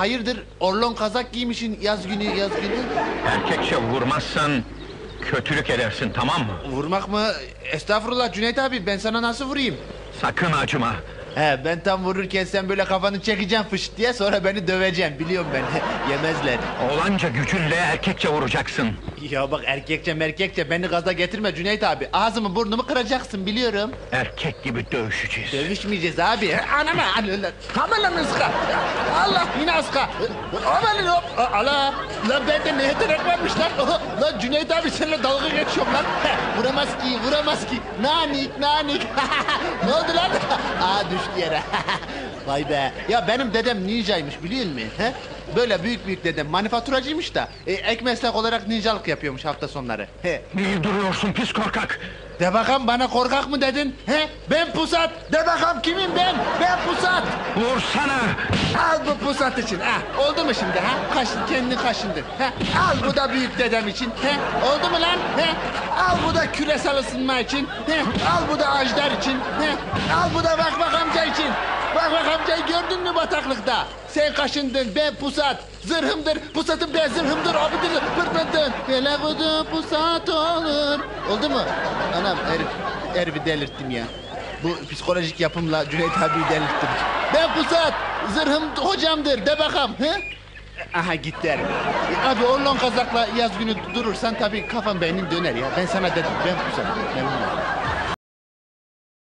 Hayırdır orlon kazak giymişin yaz günü yaz günü? Erkekçe vurmazsan kötülük edersin tamam mı? Vurmak mı? Estağfurullah Cüneyt abi ben sana nasıl vurayım? Sakın acıma. He ben tam vururken sen böyle kafanı çekeceksin fış diye sonra beni döveceksin biliyorum ben yemezler. Oğlanca gücünle erkekçe vuracaksın. Ya bak erkekçe merkekçe beni gaza getirme Cüneyt abi ağzımı burnumu kıracaksın biliyorum. Erkek gibi dövüşeceğiz. Dövüşmeyeceğiz abi. Anama anne. Tamam lan ıska. Allah yine ıska. Aman hop. Allah. Lan bende ne yetenek varmış lan. Lan Cüneyt abi seninle dalga geçiyorum lan. Vuramaz ki vuramaz ki. Nanik nanik. ne oldu lan? Aa düştü yere. Vay be. Ya benim dedem ninjaymış biliyor musun? He? Böyle büyük büyük dedem manifaturacıymış da e, ek meslek olarak ninjalık yapıyormuş hafta sonları. He. Niye duruyorsun pis korkak? De bakalım bana korkak mı dedin? He? Ben pusat. De bakalım kimim ben? Ben pusat. Vursana! Al bu pusat için. Ha, oldu mu şimdi ha? Kaşın, kendin kaşındın. Ha, al bu da büyük dedem için. He, oldu mu lan? He, küresel ısınma için. He, al bu da ajdar için. He, al bu da bak bak amca için. Bak bak amcayı gördün mü bataklıkta? Sen kaşındın, ben pusat. Zırhımdır, pusatım ben zırhımdır. Abidir, pırpırdın. Hele budu pusat olur. Oldu mu? Anam herif, herifi delirttim ya. Bu psikolojik yapımla Cüneyt abiyi delirttim. Ben pusat, zırhım hocamdır de bakalım. He? Aha gitti herif. E, abi orlon kazakla yaz günü durursan tabii kafan beynin döner ya. Ben sana dedim ben pusat. Memnun oldum.